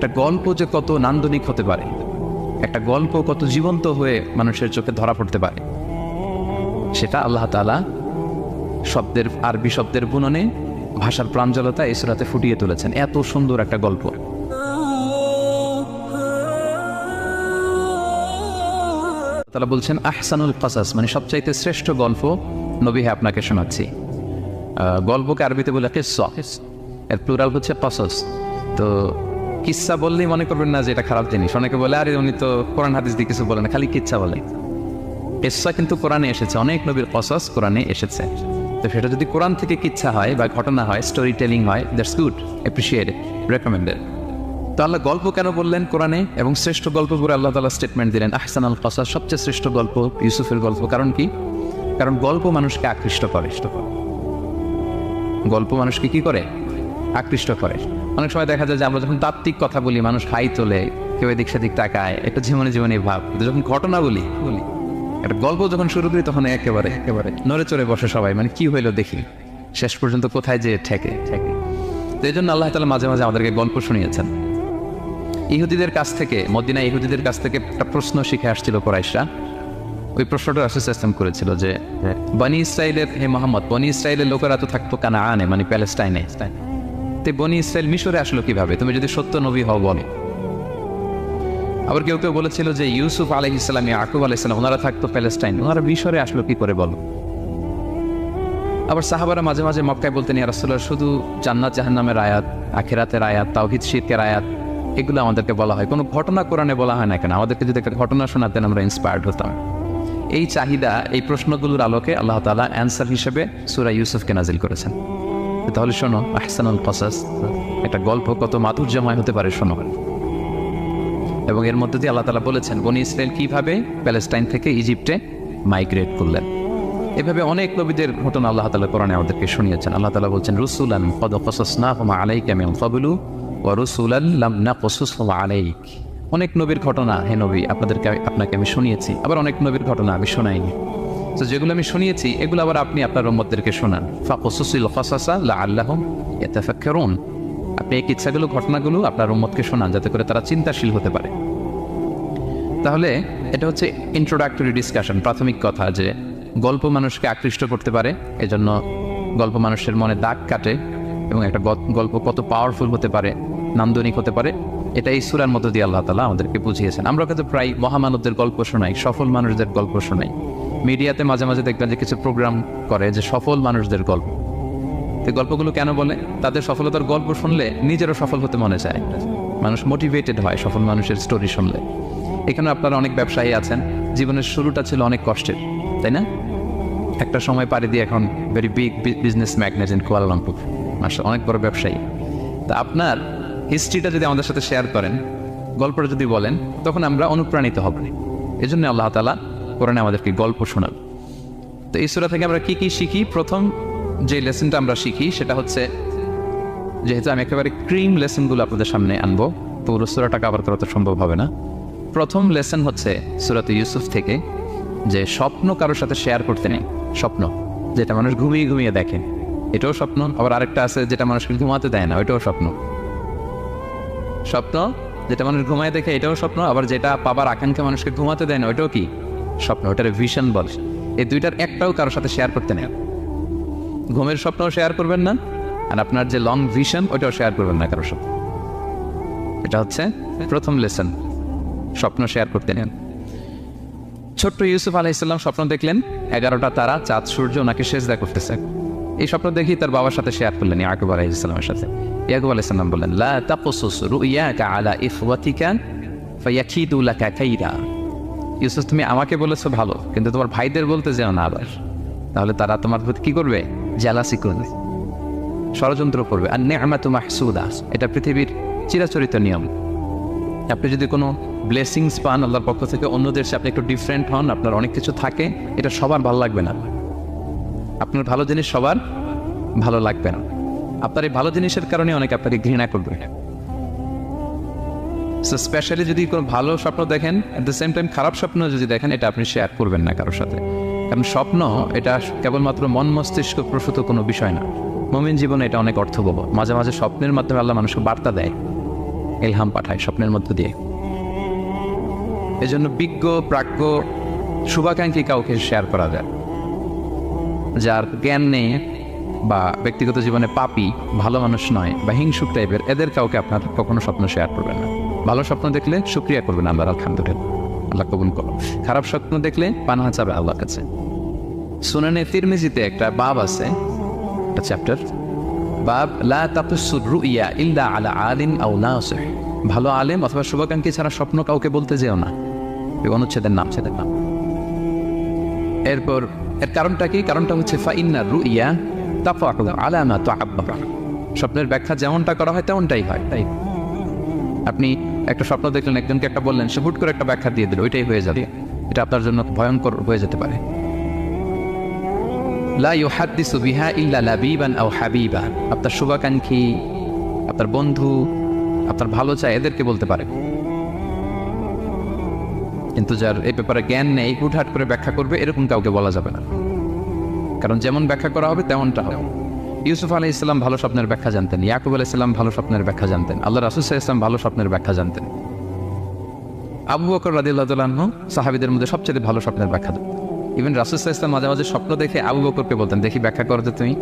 একটা গল্প যে কত নান্দনিক হতে পারে, একটা গল্প কত জীবন্ত হয়ে মানুষের চোখে ধরা পড়তে পারে, সেটা আল্লাহ তালা শব্দের আরবি শব্দের বুননে ভাষার প্রাঞ্জলতা এই সুরাতে ফুটিয়ে তুলেছেন। এত সুন্দর একটা গল্প। তারা বলছেন, আহসানুল কাসাস মানে সবচাইতে শ্রেষ্ঠ গল্প নবী আপনাকে শোনাচ্ছি। গল্পকে আরবিতে বলে কিসা এর প্লুরাল হচ্ছে কসস। তো কিচ্ছা বললেই মনে করবেন না যে এটা খারাপ জিনিস। অনেকে বলে, আরে, উনি তো কোরআন, হাদিস দিয়ে কিছু বলে না, খালি কিচ্ছা বলে। কিচ্ছা কিন্তু কোরআনে এসেছে, অনেক নবীর কসস কোরআনে এসেছে। তো সেটা যদি কোরআন থেকে কিচ্ছা হয় বা ঘটনা হয় স্টোরি টেলিং হয় দ্যাটস গুড অ্যাপ্রিসিয়েটেড রেকমেন্ডেড তো আল্লাহ গল্প কেন বললেন কোরআনে? এবং শ্রেষ্ঠ গল্প করে আল্লাহ তালা স্টেটমেন্ট দিলেন, আহসান আল কসাস সবচেয়ে শ্রেষ্ঠ গল্প ইউসুফের গল্প। কারণ কি? কারণ গল্প মানুষকে আকৃষ্ট করে। গল্প মানুষকে কি করে? আকৃষ্ট করে। অনেক সময় দেখা যায় যে আমরা যখন তাত্ত্বিক কথা বলি, মানুষ হাই তোলে, কেউ এদিক সেদিক তাকায় একটা জীবনে জীবনে ভাব। কিন্তু যখন ঘটনা বলি বলি, একটা গল্প যখন শুরু করি তখন একেবারে একেবারে নড়ে চড়ে বসে সবাই মানে কি হইল দেখি। শেষ পর্যন্ত কোথায় যে ঠেকে ঠেকে। তো এই জন্য আল্লাহ তালা মাঝে মাঝে আমাদেরকে গল্প শুনিয়েছেন। ইহুদিদের কাছ থেকে মদিনা ইহুদিদের কাছ থেকে একটা প্রশ্ন শিখে আসছিল কোরাইশরা। ওই প্রশ্নটা অ্যাসোসিয়েশন করেছিল যে, বনি ইসরায়েলের হে মোহাম্মদ, বনি ইসরায়েলের লোকেরা তো থাকতো কানা আনে মানে প্যালেস্টাইনে। তো বনি ইসরায়েল মিশরে আসলো কীভাবে? তুমি যদি সত্য নবী হও বলো আবার কেউ কেউ বলেছিল যে ইউসুফ আলহ ইসলাম আকুব আলহ ইসলাম ওনারা থাকতো প্যালেস্টাইন ওনারা মিশরে আসলো কি করে বলো? আবার সাহাবারা মাঝে মাঝে মক্কায় বলতেন, ইয়া রাসূলুল্লাহ, শুধু জান্নাত জাহান্নামের আয়াত, আখেরাতের আয়াত, তাওহিদ শিরকের আয়াত, এগুলো আমাদেরকে বলা হয়। কোনো ঘটনা কোরআনে বলা হয় না কেন? আমাদেরকে যদি একটা ঘটনা শোনাতেন, আমরা ইন্সপায়ার্ড হতাম। এই চাহিদা, এই প্রশ্নগুলোর আলোকে আল্লাহ তাআলা অ্যান্সার হিসেবে সুরা ইউসুফকে নাজিল করেছেন। তাহলে শোনো, আহসানুল কসাস, একটা গল্প কত মাধুর্যময় হতে পারে, শোনো। এবং এর মধ্যে দিয়ে আল্লাহ তালা বলেছেন, বনি ইসরায়েল কীভাবে প্যালেস্টাইন থেকে ইজিপ্টে মাইগ্রেট করলেন। এভাবে অনেক নবীদের ঘটনা আল্লাহ তালা কোরআনে আমাদেরকে শুনিয়েছেন। আল্লাহ তালা বলছেন, রসুলান কদ কসসনা হুমা আলাইক আমি ফবলু ও রসুলান লাম না কসুস হুমা আলাইক। অনেক নবীর ঘটনা, হে নবী, আপনাদেরকে, আপনাকে আমি শুনিয়েছি। আবার অনেক নবীর ঘটনা আমি শোনাইনি। তো যেগুলো আমি শুনিয়েছি, এগুলো আবার আপনি আপনার উম্মতদেরকে শোনান। ফাকসুসিল কসাসা লা আল্লাহম ইয়াতাফাক্কারুন। আপনি এই কিচ্ছাগুলো, ঘটনাগুলো আপনার উম্মতকে শোনান, যাতে করে তারা চিন্তাশীল হতে পারে। তাহলে, এটা হচ্ছে ইন্ট্রোডাক্টরি ডিসকাশন প্রাথমিক কথা যে গল্প মানুষকে আকৃষ্ট করতে পারে, এজন্য গল্প মানুষের মনে দাগ কাটে এবং একটা গল্প কত পাওয়ারফুল হতে পারে, নান্দনিক হতে পারে, এটা এই সুরার মধ্য দিয়ে আল্লাহ তালা আমাদেরকে বুঝিয়েছেন। আমরা কিন্তু প্রায় মহামানবদের গল্প শোনাই, সফল মানুষদের গল্প শোনাই। মিডিয়াতে মাঝে মাঝে দেখবেন যে কিছু প্রোগ্রাম করে যে সফল মানুষদের গল্প। তো গল্পগুলো কেন বলে? তাদের সফলতার গল্প শুনলে নিজেরও সফল হতে মনে চায়। মানুষ মোটিভেটেড হয় সফল মানুষের স্টোরি শুনলে। এখানে আপনারা অনেক ব্যবসায়ী আছেন, জীবনের শুরুটা ছিল অনেক কষ্টের, তাই না? একটা সময় পাড়ি দিয়ে এখন very big business magnate in Kuala Lumpur মাসা অনেক বড় ব্যবসায়ী। তা আপনার হিস্ট্রিটা যদি আমাদের সাথে শেয়ার করেন, গল্পটা যদি বলেন, তখন আমরা অনুপ্রাণিত হব। জন্য আল্লাহ তালা কোরআনে আমাদেরকে গল্প শোনাল। তো এই সুরা থেকে আমরা কি কি শিখি? প্রথম যে লেসনটা আমরা শিখি সেটা হচ্ছে, যেহেতু আমি একেবারে ক্রিম লেসনগুলো আপনাদের সামনে আনব পুরো সুরাটা কাভার করা তো সম্ভব হবে না। প্রথম লেসন হচ্ছে সুরাত ইউসুফ থেকে যে স্বপ্ন কারোর সাথে শেয়ার করতে নেই। স্বপ্ন, যেটা মানুষ ঘুমিয়ে ঘুমিয়ে দেখে। এটাও স্বপ্ন, আবার আরেকটা আছে যেটা মানুষকে ঘুমাতে দেয় না, ওইটাও স্বপ্ন। স্বপ্ন, যেটা মানুষ ঘুমায় দেখে, এটাও স্বপ্ন, আবার যেটা পাবার আকাঙ্ক্ষা মানুষকে ঘুমাতে দেয় না, ওইটাও কি? স্বপ্ন, ওটার ভিশন বলে। এই দুইটার একটাও কারোর সাথে শেয়ার করতে নেই। ঘুমের স্বপ্নও শেয়ার করবেন না, আর আপনার যে লং ভিশন ওইটাও শেয়ার করবেন না কারোর সাথে। এটা হচ্ছে প্রথম লেসন স্বপ্ন শেয়ার করতে নেন। ছোট্ট ইউসুফ আলাইসাল্লাম স্বপ্ন দেখলেন, এগারোটা তারা, চাঁদ, সূর্য, ওনাকে শেষ সেজদা করতেছে। এই স্বপ্ন দেখি তার বাবার সাথে শেয়ার করলেন, ইয়াকুব আলাইসাল্লামের সাথে। ইয়াকুব আলাইসাল্লাম বললেন, লা তাকুসুস রুইয়াকা আলা ইখওয়াতিকা ফায়াকিদু লাকা কাইরা। ইউসুফ, তুমি আমাকে বলেছ ভালো, কিন্তু তোমার ভাইদের বলতে যেও না আবার। তাহলে তারা তোমার প্রতি কি করবে? জেলাসি করবে। ষড়যন্ত্র করবে। আর নেহামাতু মাহসুদা, এটা পৃথিবীর চিরাচরিত নিয়ম। আপনি যদি কোনো ব্লেসিংস পান আল্লাহর পক্ষ থেকে অন্যদের সাথে আপনি একটু ডিফারেন্ট হন, আপনার অনেক কিছু থাকে, এটা সবার ভালো লাগবে না। আপনার ভালো জিনিস সবার ভালো লাগবে না। আপনার এই ভালো জিনিসের কারণে অনেকে আপনাকে ঘৃণা করবে। সো স্পেশালি যদি কোনো ভালো স্বপ্ন দেখেন অ্যাট দ্য সেম টাইম খারাপ স্বপ্ন যদি দেখেন, এটা আপনি শেয়ার করবেন না কারোর সাথে। কারণ স্বপ্ন, এটা কেবলমাত্র মন মস্তিষ্ক প্রসূত কোনো বিষয় না। মমিন জীবনে এটা অনেক অর্থবহ। মাঝে মাঝে স্বপ্নের মাধ্যমে আল্লাহ মানুষকে বার্তা দেয় এলহাম পাঠায় স্বপ্নের মধ্য দিয়ে। এজন্য বিজ্ঞ, প্রাজ্ঞ, শুভাকাঙ্ক্ষী কাউকে শেয়ার করা যায়। যার জ্ঞান নেই বা ব্যক্তিগত জীবনে পাপি, ভালো মানুষ নয় বা হিংসুক টাইপের এদের কাউকে আপনার কখনো স্বপ্ন শেয়ার করবেন না। ভালো স্বপ্ন দেখলে শুক্রিয়া করবেন আল্লাহ আলহামদুলিল্লাহ। আল্লাহ কবুল করো খারাপ স্বপ্ন দেখলে পানাহা চাবে আল্লাহর কাছে। সুনানে তিরমিজিতে একটা বাব আছে, একটা চ্যাপ্টার বাব, লা তাপসুর রুইয়া ইল্লা আলা আলিম আও ভালো আলেম অথবা শুভাকাঙ্ক্ষী ছাড়া স্বপ্ন কাউকে বলতে যেও না। এই অনুচ্ছেদের নাম ছেদের নাম। এরপর, এর কারণটা কি? কারণটা হচ্ছে ফাইন্না রুইয়া তাফাকু আলামা তাআব্বা স্বপ্নের ব্যাখ্যা যেমনটা করা হয় তেমনটাই হয়। তাই আপনি একটা স্বপ্ন দেখলেন, একজনকে একটা বললেন, সে হুট করে একটা ব্যাখ্যা দিয়ে দিল, ওইটাই হয়ে যাবে। এটা আপনার জন্য ভয়ঙ্কর হয়ে যেতে পারে। লা ইউহাদ্দিসু বিহা ইল্লা লাবিবান আও হাবিবা। আপনার শুভাকাঙ্ক্ষী, আপনার বন্ধু, আপনার ভালো চায় এদেরকে বলতে পারে। কিন্তু যার এই ব্যাপারে জ্ঞান নেই, হুটহাট করে ব্যাখ্যা করবে, এরকম কাউকে বলা যাবে না। কারণ যেমন ব্যাখ্যা করা হবে, তেমনটা হবে। ইউসুফ আলী ইসলাম ভালো স্বপ্নের ব্যাখ্যা জানতেন, ইয়াকুব আলাহ ইসলাম ভালো স্বপ্নের ব্যাখ্যা জানতেন, আল্লাহ রাসুল ইসলাম ভালো স্বপ্নের ব্যাখ্যা জানতেন। আবু বকর রাদিল্লাহ সাহাবিদের মধ্যে সবচেয়ে ভালো স্বপ্নের ব্যাখ্যা জানতেন। ইভেন রাসুল ইসলাম মাঝে মাঝে স্বপ্ন দেখে আবু বকরকে বলতেন, দেখি ব্যাখ্যা করতে তুমি।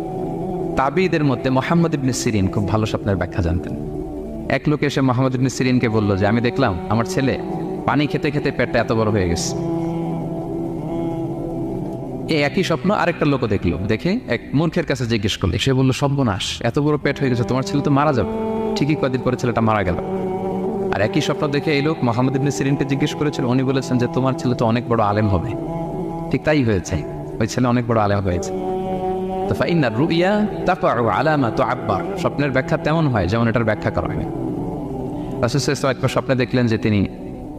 তাবিদের মধ্যে মোহাম্মদ ইবনে সিরিন খুব ভালো স্বপ্নের ব্যাখ্যা জানতেন। এক লোক এসে মোহাম্মদ ইবনে সিরিনকে বলল যে, আমি দেখলাম আমার ছেলে পানি খেতে খেতে পেটটা এত বড় হয়ে গেছে। এই একই স্বপ্ন আরেকটা লোক দেখল। দেখে এক মূর্খের কাছে জিজ্ঞেস করল। সে বলল, সর্বনাশ, এত বড় পেট হয়ে গেছে, তোমার ছেলে তো মারা যাবে। ঠিকই কদিন পরে ছেলেটা মারা গেল। আর একই স্বপ্ন দেখে এই লোক মোহাম্মদ ইবনে সিরিনকে জিজ্ঞেস করেছিল, উনি বলেছেন যে তোমার ছেলে তো অনেক বড় আলেম হবে। ঠিক তাই হয়েছে, ওই ছেলে অনেক বড় আলেম হয়েছে। তো ফাইনা রুইয়া তারপর আলামা তো আব্বার স্বপ্নের ব্যাখ্যা তেমন হয় যেমন এটার ব্যাখ্যা করা হয় রাসুল একবার স্বপ্নে দেখলেন যে তিনি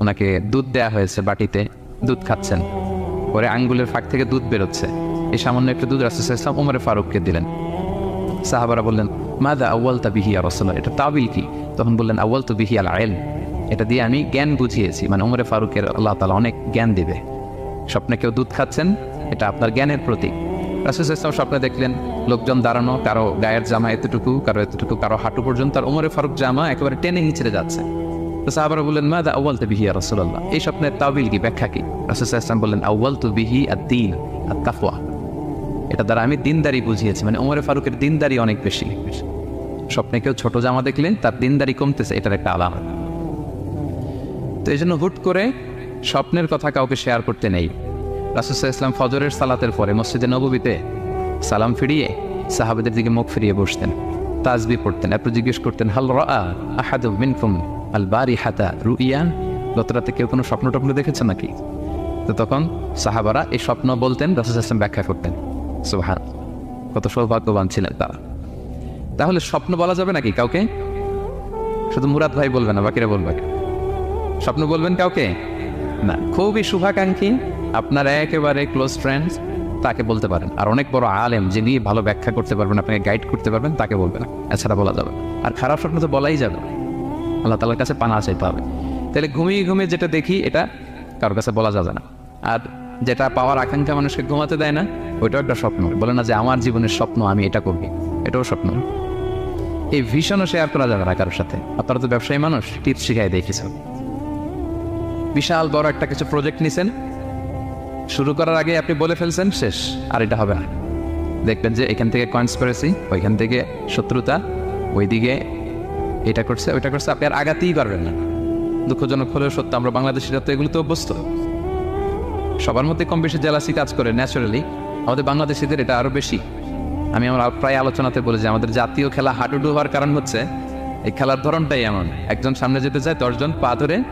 ওনাকে দুধ দেয়া হয়েছে বাটিতে, দুধ খাচ্ছেন। পরে আঙ্গুলের ফাঁক থেকে দুধ বেরোচ্ছে। এই সামান্য একটু দুধ রাসুল ইসলাম উমরে ফারুককে দিলেন। সাহাবারা বললেন মাদা আউ্য়াল তা বিহি আর রসল্লাহ এটা তাবিল কি? তখন বললেন আউ্য়াল তো বিহি আল আয়েল এটা দিয়ে আমি জ্ঞান বুঝিয়েছি। মানে উমরে ফারুকের আল্লাহ তালা অনেক জ্ঞান দিবে। স্বপ্নে কেউ দুধ খাচ্ছেন, এটা আপনার জ্ঞানের প্রতীক। রাসুল ইসলাম স্বপ্নে দেখলেন, লোকজন দাঁড়ানো, কারও গায়ের জামা এতটুকু, কারও এতটুকু, কারও হাঁটু পর্যন্ত, আর উমরে ফারুক জামা একেবারে টেনে হিঁচড়ে যাচ্ছে। সাহাবারা বললেন মা দা এই স্বপ্নের তাবিল কি, ব্যাখ্যা কি? বললেন এটা দ্বারা আমি দিনদারি বুঝিয়েছি মানে ফারুকের দিনদারি অনেক বেশি। স্বপ্নে কেউ ছোট জামা দেখলে তার দিনদারি কমতেছে, এটার একটা আলামত। তো এই জন্য হুট করে স্বপ্নের কথা কাউকে শেয়ার করতে নেই। রাসুসাহ ইসলাম ফজরের সালাতের পরে মসজিদে নবীতে সালাম ফিরিয়ে সাহাবেদের দিকে মুখ ফিরিয়ে বসতেন, তাজবি পড়তেন। এরপর জিজ্ঞেস করতেন, হাল রা আহাদ মিনকুম? আল বারি হাতা রুইয়া গত রাতে কেউ কোনো স্বপ্ন টপ্ন দেখেছে নাকি? তো তখন সাহাবারা এই স্বপ্ন বলতেন, রাসুল ইসলাম ব্যাখ্যা করতেন। সুহান কত সৌভাগ্যবান ছিলেন তারা। তাহলে স্বপ্ন বলা যাবে নাকি কাউকে? শুধু মুরাদ ভাই বলবে না, বাকিরা বলবে। স্বপ্ন বলবেন কাউকে? না, খুবই শুভাকাঙ্ক্ষী, আপনার একেবারে ক্লোজ ফ্রেন্ডস তাকে বলতে পারেন। আর অনেক বড় আলেম, যিনি ভালো ব্যাখ্যা করতে পারবেন, আপনাকে গাইড করতে পারবেন, তাকে বলবেন এছাড়া বলা যাবে আর খারাপ স্বপ্ন তো বলাই যাবে না। আল্লাহ তালার কাছে পানা চাইতে হবে। তাহলে ঘুমিয়ে ঘুমিয়ে যেটা দেখি, এটা কারোর কাছে বলা যাবে না। আর যেটা পাওয়ার আকাঙ্ক্ষা মানুষকে ঘুমাতে দেয় না, ওইটাও একটা স্বপ্ন। বলে না যে, আমার জীবনের স্বপ্ন, আমি এটা করবি। এটাও স্বপ্ন। এই ভীষণও শেয়ার করা যাবে না কারোর সাথে। আপনারা তো ব্যবসায়ী মানুষ, টিপস শিখাই দেখেছেন বিশাল বড় একটা কিছু প্রজেক্ট নিছেন। শুরু করার আগে আপনি বলে ফেলছেন, শেষ। আর এটা হবে না। দেখবেন যে, এখান থেকে কনস্পিরেসি ওইখান থেকে শত্রুতা, ওইদিকে এটা করছে, ওইটা করছে, আপনি আর আগাতেই পারবেন না। দুঃখজনক হলেও সত্য, আমরা বাংলাদেশিরা তো এগুলো তো অভ্যস্ত। সবার মধ্যে কম বেশি জেলাসি কাজ করে ন্যাচারালি আমাদের বাংলাদেশিদের এটা আরও বেশি। আমি আমার প্রায় আলোচনাতে বলি যে, আমাদের জাতীয় খেলা হাডুডু হওয়ার কারণ হচ্ছে, এই খেলার ধরনটাই এমন। একজন সামনে যেতে চায়, দশজন পা ধরে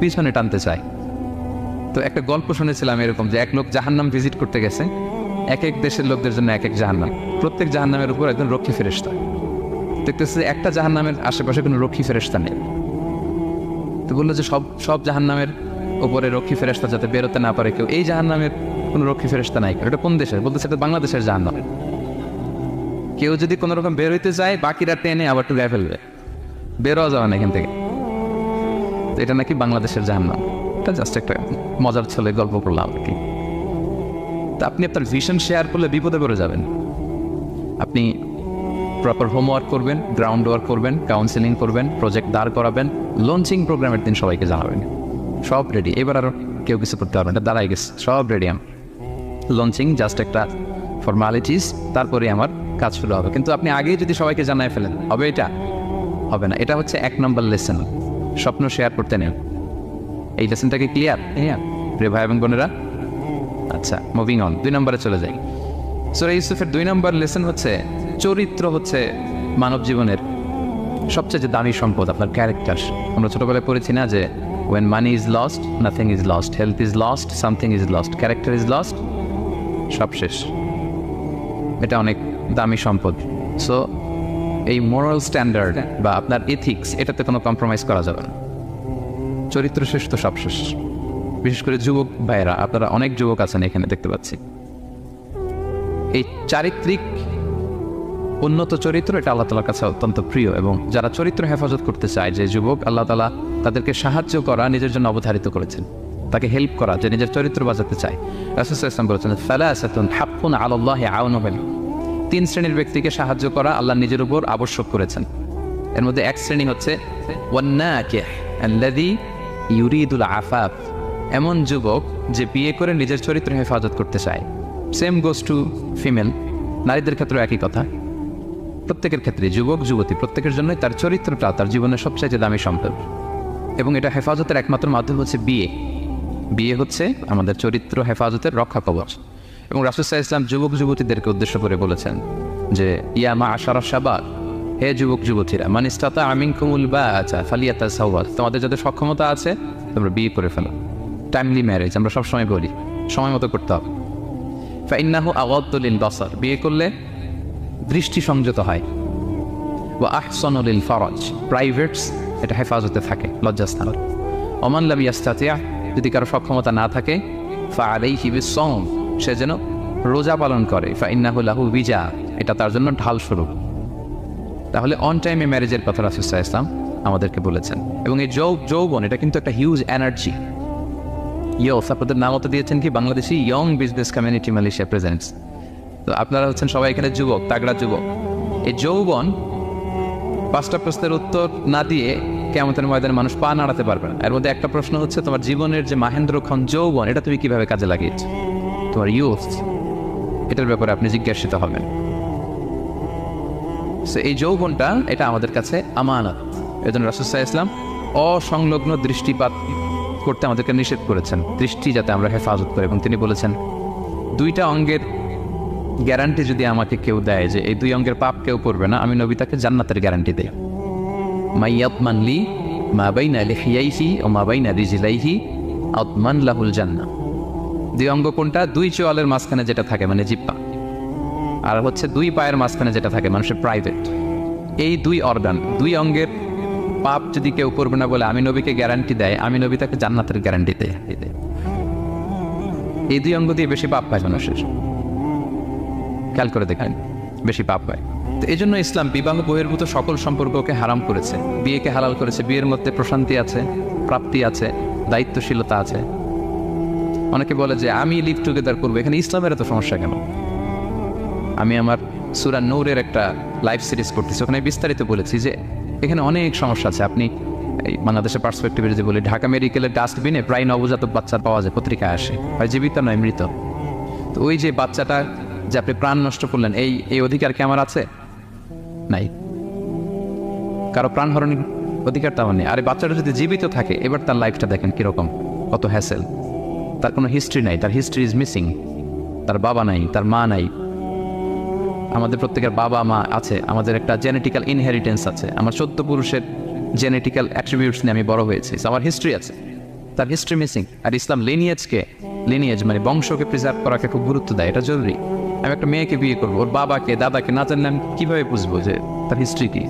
পিছনে টানতে চায়। তো একটা গল্প শুনেছিলাম এরকম যে, এক লোক জাহান্নাম ভিজিট করতে গেছে, এক এক দেশের লোকদের জন্য এক এক জাহান্নাম। প্রত্যেক জাহান্নামের উপর একজন রক্ষী ফেরেস্তা দেখতেছে একটা জাহান্নামের আশেপাশে কোনো রক্ষী ফেরেস্তা নেই। তো বলল যে সব সব জাহান্নামের উপরে রক্ষী ফেরেস্তা যাতে বেরোতে না পারে কেউ, এই জাহান্নামের কোনো রক্ষী ফেরেস্তা নাই এটা কোন দেশের? বলতেছে এটা বাংলাদেশের জাহান্নাম। কেউ যদি কোনো রকম বের হইতে বাকিরা টেনে আবার গায়ে ফেলবে। বেরোয়া যাবে না এখান থেকে। তো এটা নাকি বাংলাদেশের জাহান্নাম। এটা জাস্ট একটা মজার ছেলে গল্প করলাম আর কি। তা আপনি আপনার ভিশন শেয়ার করলে বিপদে পড়ে যাবেন। আপনি প্রপার হোমওয়ার্ক করবেন গ্রাউন্ড ওয়ার্ক করবেন কাউন্সিলিং করবেন প্রজেক্ট দাঁড় করাবেন লঞ্চিং প্রোগ্রামের দিন সবাইকে জানাবেন। সব রেডি এবার আর কেউ কিছু করতে পারবেন দাঁড়াই গেছে। সব রেডি আমি লঞ্চিং জাস্ট একটা ফর্মালিটিস তারপরে আমার কাজ শুরু হবে। কিন্তু আপনি আগেই যদি সবাইকে জানায় ফেলেন, হবে এটা? হবে না। এটা হচ্ছে এক নম্বর লেসন স্বপ্ন শেয়ার করতে নেই। এই লেসনটাকে ক্লিয়ার হ্যাঁ। প্রিয় ভাই এবং বোনেরা? আচ্ছা মুভিং অন দুই নম্বরে চলে যাই। সুরা ইউসুফের দুই নম্বর লেসন হচ্ছে চরিত্র হচ্ছে মানব জীবনের সবচেয়ে যে দামি সম্পদ, আপনার ক্যারেক্টার আমরা ছোটবেলায় পড়েছি না যে when money is lost nothing is lost health is lost something is lost character is lost সব শেষ। এটা অনেক দামি সম্পদ। সো এই মোরাল স্ট্যান্ডার্ড বা আপনার এথিক্স এটাতে কোনো কম্প্রোমাইজ করা যাবে না। চরিত্র শেষ তো সব শেষ। বিশেষ করে যুবক ভাইয়েরা, আপনারা অনেক যুবক আছেন এখানে দেখতে পাচ্ছি। এই চারিত্রিক উন্নত চরিত্র এটা আল্লাহ তালার কাছে অত্যন্ত প্রিয় এবং যারা চরিত্র হেফাজত করতে চায়, যে যুবক, আল্লাহ তালা তাদেরকে সাহায্য করা নিজের জন্য অবধারিত করেছেন। তাকে হেল্প করা যে নিজের চরিত্র বাঁচাতে চায়। বলেছেন আল্লাহ তিন শ্রেণির ব্যক্তিকে সাহায্য করা আল্লাহ নিজের উপর আবশ্যক করেছেন। এর মধ্যে এক শ্রেণি হচ্ছে ইউরিদুল আফাফ। এমন যুবক যে বিয়ে করে নিজের চরিত্র হেফাজত করতে চায়। সেম গোস টু ফিমেল নারীদের ক্ষেত্রেও একই কথা। প্রত্যেকের ক্ষেত্রে যুবক, যুবতী, প্রত্যেকের জন্যই তার চরিত্রটা তার জীবনের সবচাইতে দামি সম্পদ। এবং এটা হেফাজতের একমাত্র মাধ্যম হচ্ছে বিয়ে। বিয়ে হচ্ছে আমাদের চরিত্র হেফাজতের রক্ষা কবচ। এবং রাসুসাহ ইসলাম যুবক, যুবতীদেরকে উদ্দেশ্য করে বলেছেন যে, ইয়া মা আশারা সাবাদ হে যুবক, যুবতীরা মানিস্তাতা আমিন কুমুল বা আচ্ছা ফালিয়াতা সাউবাদ তোমাদের যাদের সক্ষমতা আছে, তোমরা বিয়ে করে ফেলো। টাইমলি ম্যারেজ আমরা সবসময় বলি, সময় মতো করতে হবে। ফাইন্নাহু আওয়াদ্দলিল বাসার, বিয়ে করলে দৃষ্টি সংযত হয় ও আহসনুলিল ফরজ প্রাইভেটস এটা হেফাজতে থাকে লজ্জাস্থান অমান লাম ইয়াস্তাতিয়া, যদি কারও সক্ষমতা না থাকে ফা আলাই হিবি সম সে যেন রোজা পালন করে ফা ইন্নাহু লাহু বিজা, এটা তার জন্য ঢাল স্বরূপ। তাহলে অন টাইমে ম্যারেজের কথা রাসুসাহ ইসলাম আমাদেরকে বলেছেন, এবং এই যৌ, যৌবন, এটা কিন্তু একটা হিউজ এনার্জি ইয়স আপনাদের নাম তো দিয়েছেন কি, Bangladeshi young business community Malaysia presents আপনারা হচ্ছেন সবাই এখানে যুবক, তাগড়া যুবক। এই যৌবন পাঁচটা প্রশ্নের উত্তর না দিয়ে কেমতের ময়দানে মানুষ পা নাড়াতে পারবে না। এর মধ্যে একটা প্রশ্ন হচ্ছে, তোমার জীবনের যে মাহেন্দ্রক্ষণ যৌবন, এটা তুমি কীভাবে কাজে লাগিয়েছ? তোমার ইউথ এটার ব্যাপারে আপনি জিজ্ঞাসিত হবেন। এই যৌবনটা, এটা আমাদের কাছে আমানত। এই জন্য রাসুসাহ ইসলাম অসংলগ্ন দৃষ্টিপাত করতে আমাদেরকে নিষেধ করেছেন। দৃষ্টি যাতে আমরা হেফাজত করি। এবং তিনি বলেছেন, দুইটা অঙ্গের গ্যারান্টি যদি আমাকে কেউ দেয় যে এই দুই অঙ্গের পাপ কেউ করবে না, আমি নবী তাকে জান্নাতের গ্যারান্টি দেই। মাইয়াতমানলি মা বাইনা লিহিয়াইহি ও মা বাইনা রিজিলাইহি আতমান লাহুল জান্না দুই অঙ্গ কোনটা? দুই চোয়ালের মাঝখানে যেটা থাকে মানে জিপ্পা আর হচ্ছে দুই পায়ের মাঝখানে যেটা থাকে মানুষের প্রাইভেট এই দুই অর্গান দুই অঙ্গের পাপ যদি কেউ করবে না বলে আমি নবীকে গ্যারান্টি দেয়, আমি নবী তাকে জান্নাতের গ্যারান্টি দেয় এই দুই অঙ্গ দিয়ে বেশি পাপ পায় মানুষের। খেয়াল করে দেখেন, বেশি পাপ হয়। তো এই জন্য ইসলাম বিবাহ বহির্ভূত সকল সম্পর্ককে হারাম করেছে। বিয়েকে হালাল করেছে, বিয়ের মধ্যে প্রশান্তি আছে, প্রাপ্তি আছে, দায়িত্বশীলতা আছে। অনেকে বলে যে, আমি লিভ টুগেদার করব। এখানে ইসলামের এত সমস্যা কেন? আমি আমার সুরা নৌরের একটা লাইভ সিরিজ করতেছি। ওখানে বিস্তারিত বলেছি যে, এখানে অনেক সমস্যা আছে। আপনি এই বাংলাদেশের পার্সপেক্টিভে যদি বলি, ঢাকা মেডিকেলের ডাস্টবিনে প্রায় নবজাতক বাচ্চা পাওয়া যায়, পত্রিকায় আসে। হয় জীবিত নয়, মৃত। তো ওই যে বাচ্চাটা যে আপনি প্রাণ নষ্ট করলেন, এই এই অধিকার কি আমার আছে? নাই। কারও প্রাণ হরণের অধিকার তেমন নেই। আর বাচ্চাটা যদি জীবিত থাকে, এবার তার লাইফটা দেখেন কীরকম, কত হ্যাসেল তার কোনো হিস্ট্রি নাই, তার হিস্ট্রি ইজ মিসিং তার বাবা নাই, তার মা নাই। আমাদের প্রত্যেকের বাবা মা আছে, আমাদের একটা জেনেটিক্যাল ইনহেরিটেন্স আছে। আমার চোদ্দ পুরুষের জেনেটিক্যাল অ্যাট্রিবিউটস নিয়ে আমি বড় হয়েছি। আমার হিস্ট্রি আছে। তার হিস্ট্রি মিসিং আর ইসলাম লিনিয়েজকে লিনিয়েজ মানে বংশকে প্রিজার্ভ করাকে খুব গুরুত্ব দেয়, এটা জরুরি। আমি একটা মেয়েকে বিয়ে করব। ওর বাবাকে, দাদাকে না জানলে আমি কীভাবে বুঝব যে তার হিস্ট্রি কি?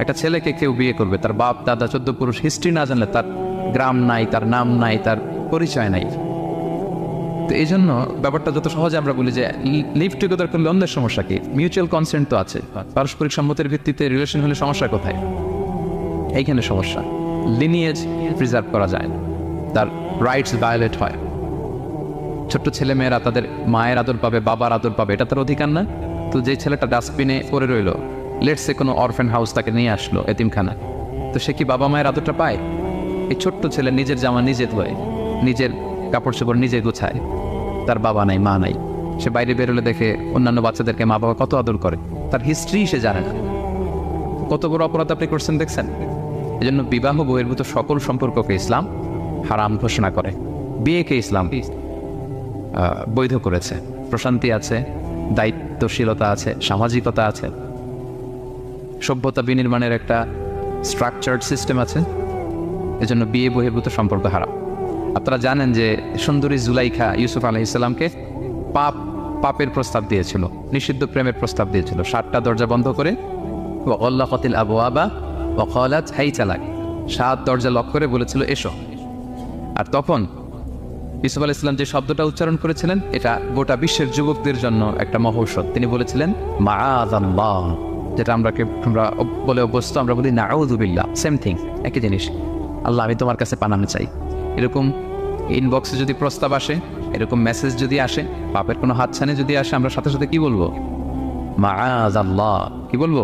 একটা ছেলেকে কেউ বিয়ে করবে, তার বাপ, দাদা, চোদ্দ পুরুষ হিস্ট্রি না জানলে তার গ্রাম নাই, তার নাম নাই, তার পরিচয় নাই। তো এই জন্য ব্যাপারটা যত সহজে আমরা বলি যে লিভ টুগেদার করলে অন্যের সমস্যা কি? মিউচুয়াল কনসেন্ট তো আছে। পারস্পরিক সম্মতির ভিত্তিতে রিলেশন হলে সমস্যা কোথায়? এইখানে সমস্যা। লিনিয়েজ প্রিজার্ভ করা যায় না। তার রাইটস ভায়োলেট হয়। ছোট্ট ছেলে মেয়েরা তাদের মায়ের আদর পাবে, বাবার আদর পাবে, এটা তার অধিকার না? তো যে ছেলেটা ডাস্টবিনে পড়ে রইল লেটসে কোনো অরফেন হাউস তাকে নিয়ে আসলো এতিমখানা তো সে কি বাবা মায়ের আদরটা পায়? এই ছোট্ট ছেলে নিজের জামা নিজে ধোয়, নিজের কাপড় চোপড় নিজে গোছায়, তার বাবা নাই, মা নাই। সে বাইরে বেরোলে দেখে অন্যান্য বাচ্চাদেরকে মা বাবা কত আদর করে, তার হিস্ট্রি সে জানে না। কত বড় অপরাধ আপনি করছেন দেখছেন? এই জন্য বিবাহ বহির্ভূত সকল সম্পর্ককে ইসলাম হারাম ঘোষণা করে। বিয়েকে ইসলাম বৈধ করেছে। প্রশান্তি আছে, দায়িত্বশীলতা আছে, সামাজিকতা আছে। সভ্যতা বিনির্মাণের একটা স্ট্রাকচার্ড সিস্টেম আছে। এজন্য বিয়ে বহির্ভূত সম্পর্ক হারাম। আপনারা জানেন যে সুন্দরী জুলাইখা ইউসুফ আলহ ইসলামকে পাপ, পাপের প্রস্তাব দিয়েছিল, নিষিদ্ধ প্রেমের প্রস্তাব দিয়েছিল। সাতটা দরজা বন্ধ করে অল্লাহ কতিল আবু আবা ওখলাত হাই চালাক সাত দরজা লক করে বলেছিল, এসো। আর তখন ইউসুফ আলাহ ইসলাম যে শব্দটা উচ্চারণ করেছিলেন, এটা গোটা বিশ্বের যুবকদের জন্য একটা মহৌষধ। তিনি বলেছিলেন, মাআযাল্লাহ, যেটা আমরা আমরা বলে অভ্যস্ত, আমরা বলি নাউযুবিল্লাহ সেম থিং একই জিনিস। আল্লাহ, আমি তোমার কাছে পানানো চাই। এরকম ইনবক্সে যদি প্রস্তাব আসে, এরকম মেসেজ যদি আসে, পাপের কোনো হাতছানি যদি আসে, আমরা সাথে সাথে কি বলব? মাআজ আল্লাহ কি বলব?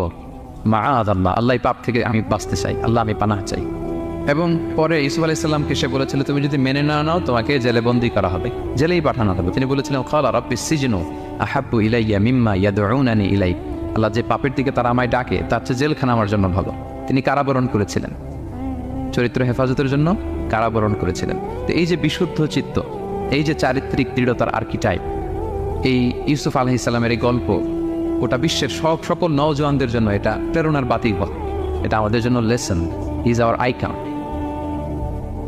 মাআজ আল্লাহ আল্লাহ পাপ থেকে আমি বাঁচতে চাই, আল্লাহ আমি পানাহ চাই। এবং পরে ইসুফ আলাহ ইসলামকে সে বলেছিল, তুমি যদি মেনে না নাও, তোমাকে জেলে বন্দি করা হবে, জেলেই পাঠানো হবে। তিনি বলেছিলেন খালা রব্বি সিজনু আহাব্বু ইলাইয়া মিম্মা ইয়াদউনানি ইলাই আল্লাহ যে পাপের দিকে তারা আমায় ডাকে, তার চেয়ে জেলখানা আমার জন্য ভালো। তিনি কারাবরণ করেছিলেন। চরিত্র হেফাজতের জন্য কারাবরণ করেছিলেন। তো এই যে বিশুদ্ধ চিত্ত, এই যে চারিত্রিক দৃঢ়তার আর্কিটাইপ এই ইউসুফ আলহ ইসলামের এই গল্প, ওটা বিশ্বের সব সকল নওজোয়ানদের জন্য এটা প্রেরণার বাতিল এটা আমাদের জন্য লেসন ইজ আওয়ার আইকান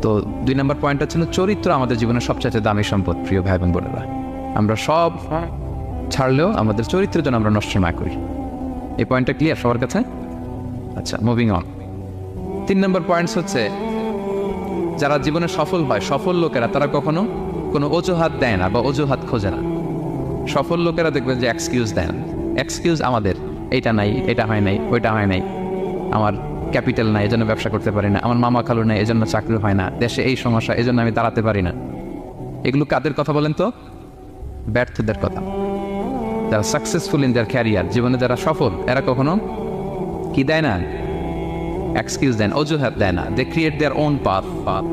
তো দুই নম্বর পয়েন্টটা ছিল চরিত্র আমাদের জীবনের সবচাইতে দামি সম্পদ প্রিয় ভাই বোন বোনেরা। আমরা সব ছাড়লেও আমাদের চরিত্রের জন্য আমরা নষ্ট না করি। এই পয়েন্টটা ক্লিয়ার সবার কাছে? আচ্ছা মুভিং অন তিন নম্বর পয়েন্টস হচ্ছে যারা জীবনে সফল হয় সফল লোকেরা তারা কখনো কোনো অজুহাত দেয় না বা অজুহাত খোঁজে না। সফল লোকেরা দেখবেন যে এক্সকিউজ দেয় না এক্সকিউজ আমাদের এইটা নাই এটা হয় নাই ওইটা হয় নাই। আমার ক্যাপিটাল নাই এজন্য ব্যবসা করতে পারি না। আমার মামা খালু নাই, এজন্য চাকরি হয় না। দেশে এই সমস্যা, এজন্য আমি দাঁড়াতে পারি না। এগুলো কাদের কথা বলেন তো? ব্যর্থদের কথা। যারা সাকসেসফুল ইন দেয়ার ক্যারিয়ার জীবনে যারা সফল, এরা কখনো কি দেয় না? এক্সকিউজ দেন অজুহাত দেয় না। They create their own path path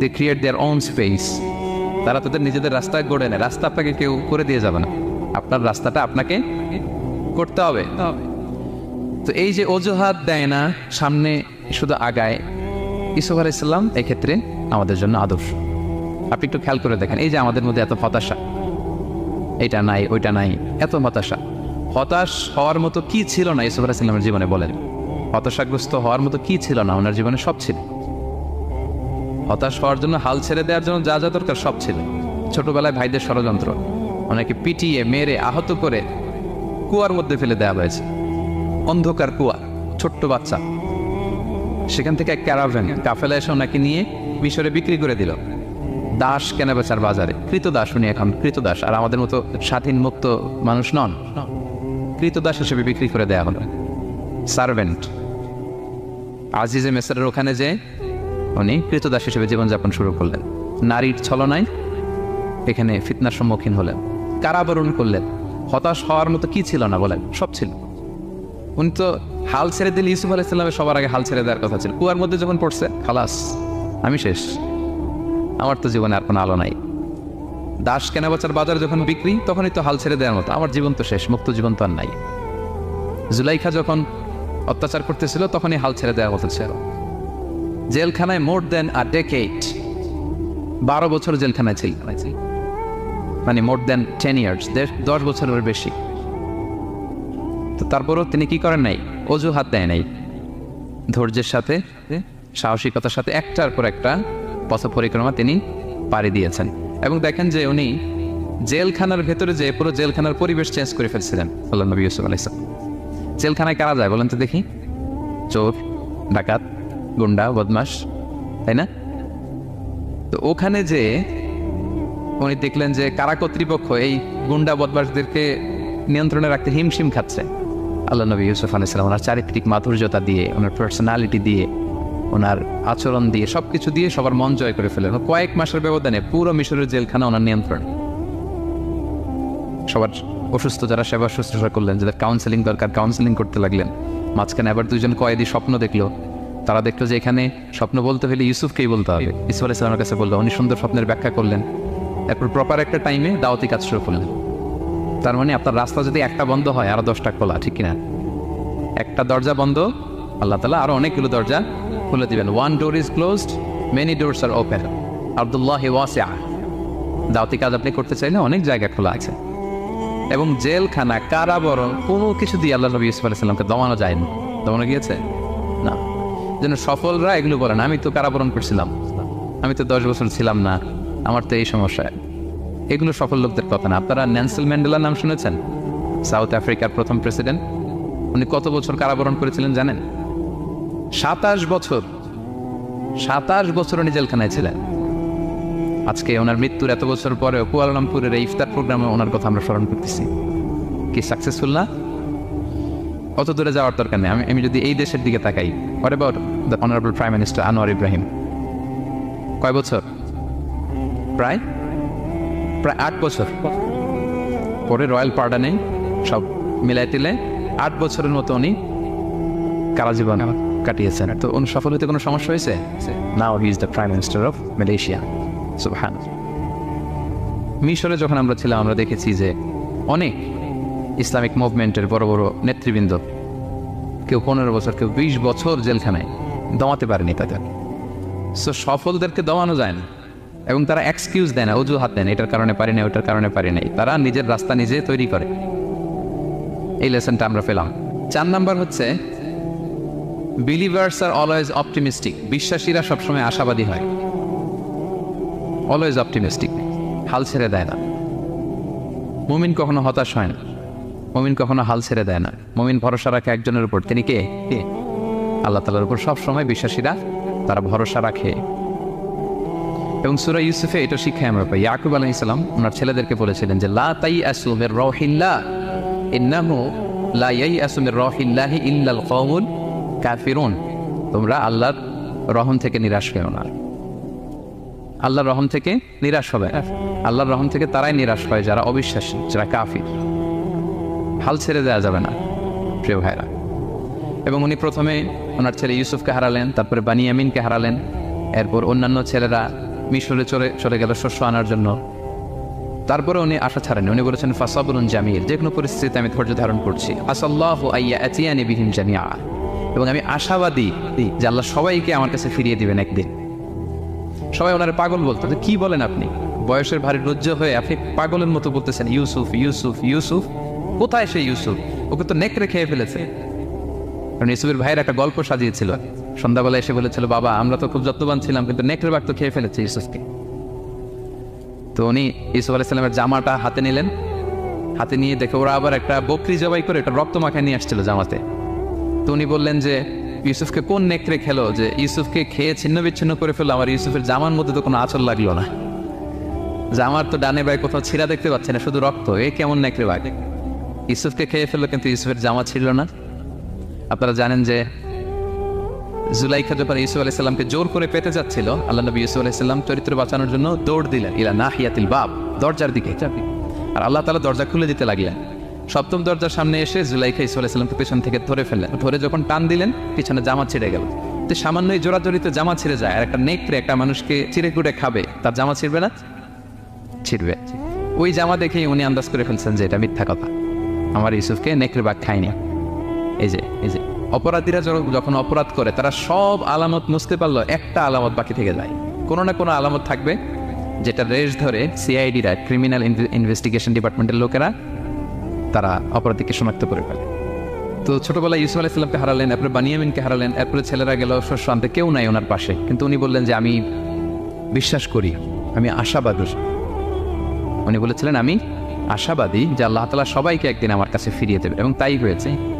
they create their own space তারা তাদের নিজেদের রাস্তা গড়ে নেয়। রাস্তা আপনাকে কেউ করে দিয়ে যাবে না। আপনার রাস্তাটা আপনাকে করতে হবে। তো এই যে অজুহাত দেয় না, সামনে শুধু আগায়। ইসুফ আলাইসাল্লাম এক্ষেত্রে আমাদের জন্য আদর্শ। আপনি একটু খেয়াল করে দেখেন, এই যে আমাদের মধ্যে এত হতাশা। এটা নাই, ওইটা নাই, এত হতাশা। হতাশ হওয়ার মতো কি ছিল না ইসুফ আলাইসাল্লামের জীবনে বলেন। হতাশাগ্রস্ত হওয়ার মতো কি ছিল না, ওনার জীবনে সব ছিল। হতাশ হওয়ার জন্য হাল ছেড়ে দেওয়ার জন্য যা যা দরকার সব ছিল। ছোটবেলায় ভাইদের ষড়যন্ত্র, ওনাকে পিটিয়ে, মেরে, আহত করে কুয়ার মধ্যে ফেলে দেওয়া হয়েছে। অন্ধকার কুয়া ছোট্ট বাচ্চা। সেখান থেকে এক ক্যারাভ্যান কাফেলা এসে ওনাকে নিয়ে মিশরে বিক্রি করে দিল। দাস কেনা বেচার বাজারে। কৃতদাস উনি এখন, কৃতদাস। আর আমাদের মতো স্বাধীন মুক্ত মানুষ নন। কৃতদাস হিসেবে বিক্রি করে দেয়া হলো। সার্ভেন্ট। আজিজে মেসারের ওখানে যে উনি কৃতদাস হিসেবে জীবনযাপন শুরু করলেন। নারীর ছলনায় এখানে ফিতনার সম্মুখীন হলেন। কারাবরণ করলেন। হতাশ হওয়ার মতো কি ছিল না বলেন? সব ছিল। উনি তো হাল ছেড়ে দিলে ইউসুফ আলাইসাল্লামের সবার আগে হাল ছেড়ে দেওয়ার কথা ছিল। কুয়ার মধ্যে যখন পড়ছে, খালাস, আমি শেষ। আমার তো জীবনে আর কোনো আলো নাই। দাস কেনা বেচার বাজারে যখন বিক্রি, তখনই তো হাল ছেড়ে দেওয়ার মতো। আমার জীবন তো শেষ, মুক্ত জীবন তো আর নাই। জুলাইখা যখন অত্যাচার করতেছিল, তখনই হাল ছেড়ে দেওয়ার মতো ছিল। জেলখানায় মোর দেন আ ডেকেট। বারো বছর জেলখানায় ছিল। মানে মোর দেন টেন ইয়ার্স দশ বছরের বেশি। তো তারপরও তিনি কি করেন নাই? অজুহাত দেয় নাই। ধৈর্যের সাথে সাহসিকতার সাথে একটার পর একটা পথ পরিক্রমা তিনি পাড়ি দিয়েছেন। এবং দেখেন যে উনি জেলখানার ভেতরে যে পুরো জেলখানার পরিবেশ চেঞ্জ করে ফেলছিলেন আল্লাহ নবী ইউসুফ আলাইসালাম জেলখানায় কারা যায় বলেন তো দেখি? চোর, ডাকাত, গুন্ডা বদমাস তাই না? তো ওখানে যে উনি দেখলেন যে কারা কর্তৃপক্ষ এই গুন্ডা বদমাসদেরকে নিয়ন্ত্রণে রাখতে হিমশিম খাচ্ছে। আল্লাহ নবী ইউসুফ আলাইসালাম ওনার চারিত্রিক মাধুর্যতা দিয়ে, ওনার পার্সোনালিটি দিয়ে, ওনার আচরণ দিয়ে সব কিছু দিয়ে সবার মন জয় করে ফেলেন। কয়েক মাসের ব্যবধানে পুরো মিশরের জেলখানা ওনার নিয়ন্ত্রণ। সবার অসুস্থ যারা সেবা শুশ্রূষা করলেন, যাদের কাউন্সেলিং দরকার কাউন্সেলিং করতে লাগলেন, মাঝখানে আবার দুজন কয়েদি স্বপ্ন দেখল। তারা দেখল যে এখানে স্বপ্ন বলতে হলে ইউসুফকেই বলতে হবে। ইসুফ আলাহ ইসলামের কাছে বলল, উনি সুন্দর স্বপ্নের ব্যাখ্যা করলেন। এরপর প্রপার একটা টাইমে দাওয়াতি কাজ শুরু করলেন। তার মানে আপনার রাস্তা যদি একটা বন্ধ হয়, আরও দশটা খোলা, ঠিক কিনা? একটা দরজা বন্ধ, আল্লাহ তালা আরও অনেকগুলো দরজা খুলে দিবেন। One door is closed many doors are open Abdullah দাওয়াতি কাজ আপনি করতে চাইলে অনেক জায়গা খোলা আছে। এবং জেলখানা, কারাবরণ, কোনো কিছু দিয়ে আল্লাহ নবী ইউসুফ আলাইসাল্লামকে দমানো যায়নি। দমানো গিয়েছে? না। যেন সফলরা এগুলো বলেন, আমি তো কারাবরণ করছিলাম। আমি তো দশ বছর ছিলাম না। আমার তো এই সমস্যা। এগুলো সফল লোকদের কথা না। আপনারা ন্যান্সেল ম্যান্ডেলার নাম শুনেছেন? সাউথ আফ্রিকার প্রথম প্রেসিডেন্ট? উনি কত বছর কারাবরণ করেছিলেন জানেন? সাতাশ বছর। সাতাশ বছর উনি জেলখানায় ছিলেন। আজকে ওনার মৃত্যুর এত বছর পরে কুয়ালালামপুরের এই ইফতার প্রোগ্রামে ওনার কথা আমরা স্মরণ করতেছি। কি সাকসেসফুল না? অত দূরে যাওয়ার দরকার নেই। আমি আমি যদি এই দেশের দিকে তাকাই। What about the honourable prime minister Anwar Ibrahim কয় বছর? প্রায়? প্রায় আট বছর। পরে রয়্যাল পার্ডানে সব মিলাই টিলে আট বছরের মতো উনি কারাজীবন কাটিয়েছেন। তো উনি সফল হতে কোনো সমস্যা হয়েছে? Now he is the prime minister of Malaysia সুবহান মিশরে যখন আমরা ছিলাম আমরা দেখেছি যে অনেক ইসলামিক মুভমেন্টের বড় বড় নেতৃবৃন্দ কেউ পনেরো বছর কেউ বিশ বছর জেলখানায় দমাতে পারেনি তাদের। সো সফলদেরকে দমানো যায় না। এবং তারা এক্সকিউজ দেয় না, অজুহাত দেয় এটার কারণে পারি না ওটার কারণে পারি নাই। তারা নিজের রাস্তা নিজে তৈরি করে। এই লেসনটা আমরা পেলাম। চার নাম্বার হচ্ছে বিলিভার্স আর অলওয়েজ অপটিমিস্টিক বিশ্বাসীরা সবসময় আশাবাদী হয়। অলওয়েজ অপটিমিস্টিক হাল ছেড়ে দেয় না। মুমিন কখনো হতাশ হয় না। মুমিন কখনো হাল ছেড়ে দেয় না। মুমিন ভরসা রাখে একজনের উপর। তিনি কে? কে? আল্লাহ তালার উপর। সবসময় বিশ্বাসীরা তারা ভরসা রাখে। এবং সুরা ইউসুফে এটা শিক্ষায় আমরা পাই। ইয়াকুব আলাহ ইসলাম ওনার ছেলেদেরকে বলেছিলেন যে, লা তাই আসুমের রহিল্লা ইন্নাহু লা ইয়াই আসুমের রহিল্লাহি ইল্লাল কাফিরুন। তোমরা আল্লাহর রহম থেকে নিরাশ হয়েও না। আল্লাহর রহম থেকে নিরাশ হবে আল্লাহর রহম থেকে তারাই নিরাশ হয় যারা অবিশ্বাসী, যারা কাফির। হাল ছেড়ে দেওয়া যাবে না, প্রিয় ভাইরা এবং উনি প্রথমে ওনার ছেলে ইউসুফকে হারালেন, তারপরে বানিয়ামিনকে হারালেন। এরপর অন্যান্য ছেলেরা মিশরে চলে চলে গেল শস্য আনার জন্য। তারপরে উনি আশা ছাড়েন উনি বলেছেন ফাসাবুল জামির যে কোনো পরিস্থিতিতে আমি ধৈর্য ধারণ করছি। আসাল্লাহ আইয়া এতিয়ানি জামিয়া। এবং আমি আশাবাদী যে আল্লাহ সবাইকে আমার কাছে ফিরিয়ে দিবেন একদিন। সবাই ওনার পাগল বলতো যে কি বলেন আপনি? বয়সের ভারী লজ্জ হয়ে আপনি পাগলের মতো বলতেছেন, ইউসুফ ইউসুফ ইউসুফ, কোথায় সেই ইউসুফ? ওকে তো নেকড়ে খেয়ে ফেলেছে। কারণ ইউসুফের ভাইয়ের একটা গল্প সাজিয়েছিল। সন্ধ্যাবেলা এসে বলেছিল, বাবা, আমরা তো খুব যত্নবান ছিলাম, কিন্তু নেকড়ে বাঘ তো খেয়ে ফেলেছে ইউসুফকে। তো উনি ইউসুফ আলাইসাল্লামের জামাটা হাতে নিলেন। হাতে নিয়ে দেখে ওরা আবার একটা বকরি জবাই করে একটা রক্ত মাখায় নিয়ে আসছিল জামাতে। তো উনি বললেন যে, ইউসুফকে কোন নেকড়ে খেলো যে ইউসুফকে খেয়ে ছিন্ন বিচ্ছিন্ন করে ফেলল? আমার ইউসুফের জামার মধ্যে তো কোনো আচল লাগল না। জামার তো ডানে বাই কোথাও ছিঁড়া দেখতে পাচ্ছে না, শুধু রক্ত। এ কেমন নেকড়ে বাঘ? ইউসুফকে খেয়ে ফেলল, কিন্তু ইউসুফের জামা ছিল না। আপনারা জানেন যে জুলাইখা যখন ইউসুফ আলাইসাল্লামকে জোর করে পেতে যাচ্ছিল। আল্লাহ নবী ইউসুফ আলাইসাল্লাম চরিত্র বাঁচানোর জন্য দৌড় দিলেন, ইলা নাহিয়াতিল বাব, দরজার দিকে। আর আল্লাহ তালা দরজা খুলে দিতে লাগলেন। সপ্তম দরজার সামনে এসে জুলাইখা ইসু আলাইসাল্লামকে পেছন থেকে ধরে ফেললেন। ধরে যখন টান দিলেন, পিছনে জামা ছিঁড়ে গেল। তো সামান্যই জোরাজোরিতে জামা ছিঁড়ে যায় আর একটা নেকড়ে একটা মানুষকে চিড়ে কুড়ে খাবে, তার জামা ছিঁড়বে না? ছিঁড়বে। ওই জামা দেখেই উনি আন্দাজ করে ফেলছেন যে এটা মিথ্যা কথা। আমার ইউসুফকে নেকড়ে বাঘ খায়নি। এই যে এই যে। অপরাধীরা যখন অপরাধ করে, তারা সব আলামত মুছতে পারল, একটা আলামত বাকি থেকে যায়। কোনো না কোনো আলামত থাকবে, যেটা রেশ ধরে সিআইডিরা ক্রিমিনাল ইনভেস্টিগেশন ডিপার্টমেন্টের লোকেরা, তারা অপরাধীকে শনাক্ত করে ফেলে। তো ছোটবেলায় ইউসুফ আলাইসাল্লামকে হারালেন, এরপরে বানিয়ামিনকে হারালেন, এরপরে ছেলেরা গেল শস্য আনতে, কেউ নাই ওনার পাশে। কিন্তু উনি বললেন যে, আমি বিশ্বাস করি, আমি আশাবাদী। উনি বলেছিলেন, আমি আশাবাদী যে আল্লাহ তালা সবাইকে একদিন আমার কাছে ফিরিয়ে দেবে। এবং তাই হয়েছে।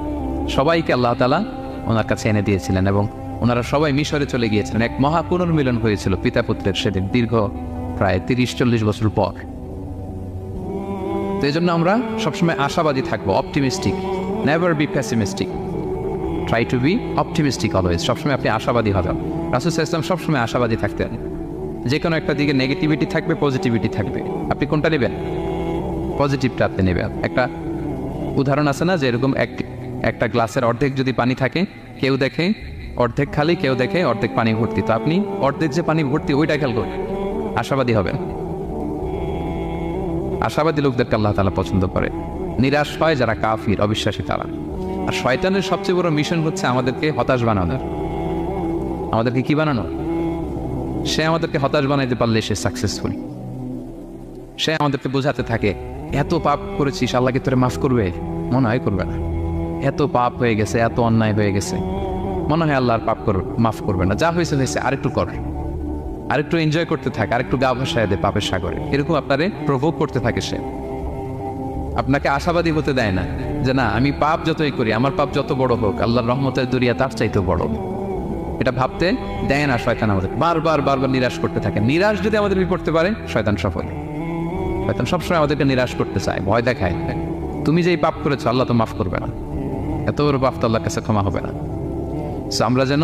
সবাইকে আল্লাহ তালা ওনার কাছে এনে দিয়েছিলেন এবং ওনারা সবাই মিশরে চলে গিয়েছিলেন। এক মহা পুনর্মিলন হয়েছিল পিতা পুত্রের সেদিন, দীর্ঘ প্রায় তিরিশ চল্লিশ বছর পর। তো এই জন্য আমরা সবসময় আশাবাদী থাকব optimistic never be pessimistic try to be optimistic always সবসময় আপনি আশাবাদী হবেন। রাসুল ইসলাম সবসময় আশাবাদী থাকতেন, যে কোনো একটা দিকে নেগেটিভিটি থাকবে পজিটিভিটি থাকবে। আপনি কোনটা নেবেন? পজিটিভটা আপনি নেবেন। একটা উদাহরণ আছে না যে এরকম এক একটা গ্লাসের অর্ধেক যদি পানি থাকে, কেউ দেখে, অর্ধেক খালি, কেউ দেখে, অর্ধেক পানি ভর্তি। তো আপনি অর্ধেক যে পানি ভর্তি, ওইটা খেয়াল করুন। আশাবাদী হবেন। আশাবাদী লোকদেরকে আল্লাহ তালা পছন্দ করে। নিরাশ হয় যারা কাফির, অবিশ্বাসী তারা। আর শয়তানের সবচেয়ে বড় মিশন হচ্ছে আমাদেরকে হতাশ বানানোর। আমাদেরকে কি বানানো? সে আমাদেরকে হতাশ বানাইতে পারলে সে সাকসেসফুল সে আমাদেরকে বোঝাতে থাকে, এত পাপ করেছিস আল্লাহকে তোরে মাফ করবে? মনে হয় করবে না। এত পাপ হয়ে গেছে, এত অন্যায় হয়ে গেছে। মনে হয় আল্লাহর পাপ কর মাফ করবে না। যা হয়েছে হয়েছে, আরেকটু কর। আরেকটু এনজয় করতে থাক, আরেকটু গা ভাসায় দে পাপের সাগরে। এরকম আপনারে প্রভোগ করতে থাকে সে। আপনাকে আশাবাদী হতে দেয় না যে, না, আমি পাপ যতই করি, আমার পাপ যত বড় হোক, আল্লাহর রহমতের দুরিয়া তার চাইতেও বড়। এটা ভাবতে দেয় না শয়তান আমাদের। বারবার বারবার নিরাশ করতে থাকে। নিরাশ যদি আমাদের বিপড়তে পারে, শয়তান সফল। শয়তান সবসময় আমাদেরকে নিরাশ করতে চায়, ভয় দেখায়। তুমি যেই পাপ করেছ, আল্লাহ তো মাফ করবে না। এত বড় পাপ তো আল্লাহর কাছে ক্ষমা হবে না। So, আমরা যেন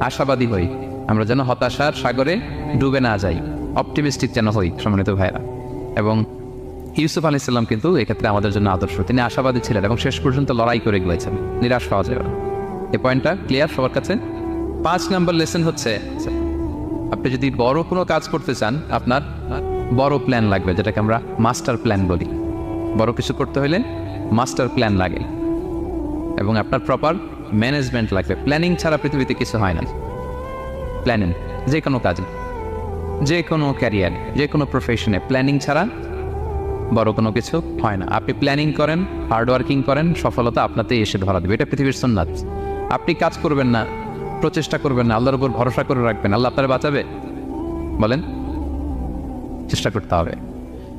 আশাবাদী হই, আমরা যেন হতাশার সাগরে ডুবে না যাই অপটিমিস্টিক যেন হই, সম্মানিত ভাইরা এবং ইউসুফ আলী ইসলাম কিন্তু এক্ষেত্রে আমাদের জন্য আদর্শ, তিনি আশাবাদী ছিলেন এবং শেষ পর্যন্ত লড়াই করে গিয়েছেন, নিরাশ পাওয়া যাবে এই পয়েন্টটা ক্লিয়ার সবার কাছে? পাঁচ নাম্বার লেসন হচ্ছে, আপনি যদি বড় কোনো কাজ করতে চান, আপনার বড় প্ল্যান লাগবে, যেটাকে আমরা মাস্টার প্ল্যান বলি। বড় কিছু করতে হলে মাস্টার প্ল্যান লাগে। এবং আপনার প্রপার ম্যানেজমেন্ট লাগবে। প্ল্যানিং ছাড়া পৃথিবীতে কিছু হয় না। প্ল্যানিং যে কোনো কাজে, যে কোনো ক্যারিয়ার যে কোনো প্রফেশনে প্ল্যানিং ছাড়া বড় কোনো কিছু হয় না। আপনি প্ল্যানিং করেন হার্ড ওয়ার্কিং করেন, সফলতা আপনাতেই এসে ধরা দেবে। এটা পৃথিবীর সুন্নাত। আপনি কাজ করবেন না, প্রচেষ্টা করবেন না, আল্লাহর উপর ভরসা করে রাখবেন, আল্লাহ আপনারা বাঁচাবে। বলেন, চেষ্টা করতে হবে।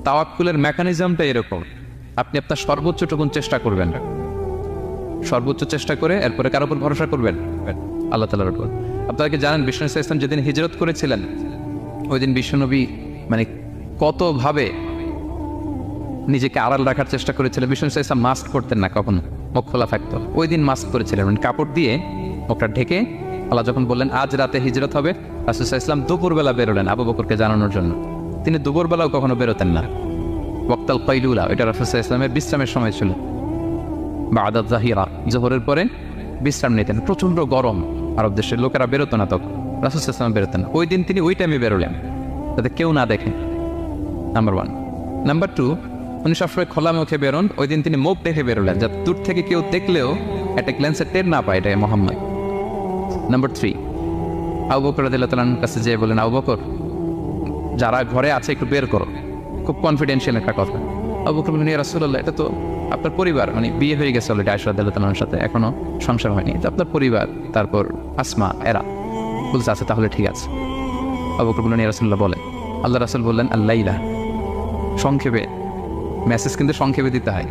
তাওয়াক্কুলের মেকানিজমটা এরকম। আপনি আপনার সর্বোচ্চটুকুন চেষ্টা করবেন। সর্বোচ্চ চেষ্টা করে, এরপরে কার উপর ভরসা করবেন? আল্লাহ তালার উপর। আপনারা কি জানেন বিষ্ণু ইসলাম যেদিন হিজরত করেছিলেন ওই দিন বিশ্বনবী মানে কতভাবে নিজেকে আড়াল রাখার চেষ্টা করেছিলেন। বিষ্ণু ইসলাম মাস্ক করতেন না কখনো, মুখ খোলা থাকতো। ওই দিন মাস্ক করেছিলেন মানে কাপড় দিয়ে মুখটা ঢেকে আল্লাহ যখন বললেন, আজ রাতে হিজরত হবে রাসুসাহ ইসলাম দুপুরবেলা বেরোলেন আবু বকরকে জানানোর জন্য। তিনি দুপুরবেলাও কখনো বেরোতেন না। বক্তাল কৈলুলা, এটা রাসুসাহ ইসলামের বিশ্রামের সময় ছিল। বা আদাত জাহিরা। জোহরের পরে বিশ্রাম নিতেন। প্রচণ্ড গরম। আরব দেশের লোকেরা বেরোতো না তখন। রাসুল ইসলাম বেরোতেন ওই দিন তিনি ওই টাইমে বেরোলেন। যাতে কেউ না দেখে। নাম্বার ওয়ান নাম্বার টু উনি সবসময় খোলা মুখে বেরোন। ওই দিন তিনি মুখ দেখে বেরোলেন। যাতে দূর থেকে কেউ দেখলেও একটা গ্ল্যান্সে টের না পায় এটা মোহাম্মদ। নাম্বার থ্রি আবু বকর রাদিয়াল্লাহু তাআলার কাছে যেয়ে বলেন আবু বকর, যারা ঘরে আছে একটু বের করো। খুব কনফিডেন্সিয়াল একটা কথা। বকর বলেন এটা তো আপনার পরিবার। মানে বিয়ে হয়ে গেছে অলরেডি আয়সা রাদিয়াল্লাহু সাথে, এখনও সংসার হয়নি। তো আপনার পরিবার, তারপর আসমা, এরা বলছে আছে তাহলে ঠিক আছে। বকর ইয়া রাসূলুল্লাহ, বলেন। আল্লাহ রাসূল বললেন, আল্লাইলা। সংক্ষেপে মেসেজ কিন্তু সংক্ষেপে দিতে হয়।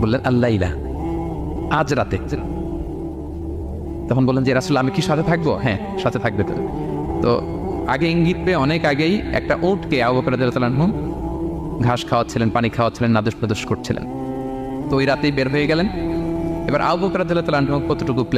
বললেন, আল্লাইলা। আজ রাতে। তখন বললেন যে রাসুল আমি কি সাথে থাকব? হ্যাঁ সাথে থাকবে তো। আগে ইঙ্গিত পেয়ে অনেক আগেই একটা উটকে আবু ঘাস খাওয়াচ্ছিলেন, পানি খাওয়াচ্ছিলেন নাদুস প্রদেশ করছিলেন। তো ওই রাতেই বের হয়ে গেলেন। এবার আবু বকর কতটুকু প্ল্যান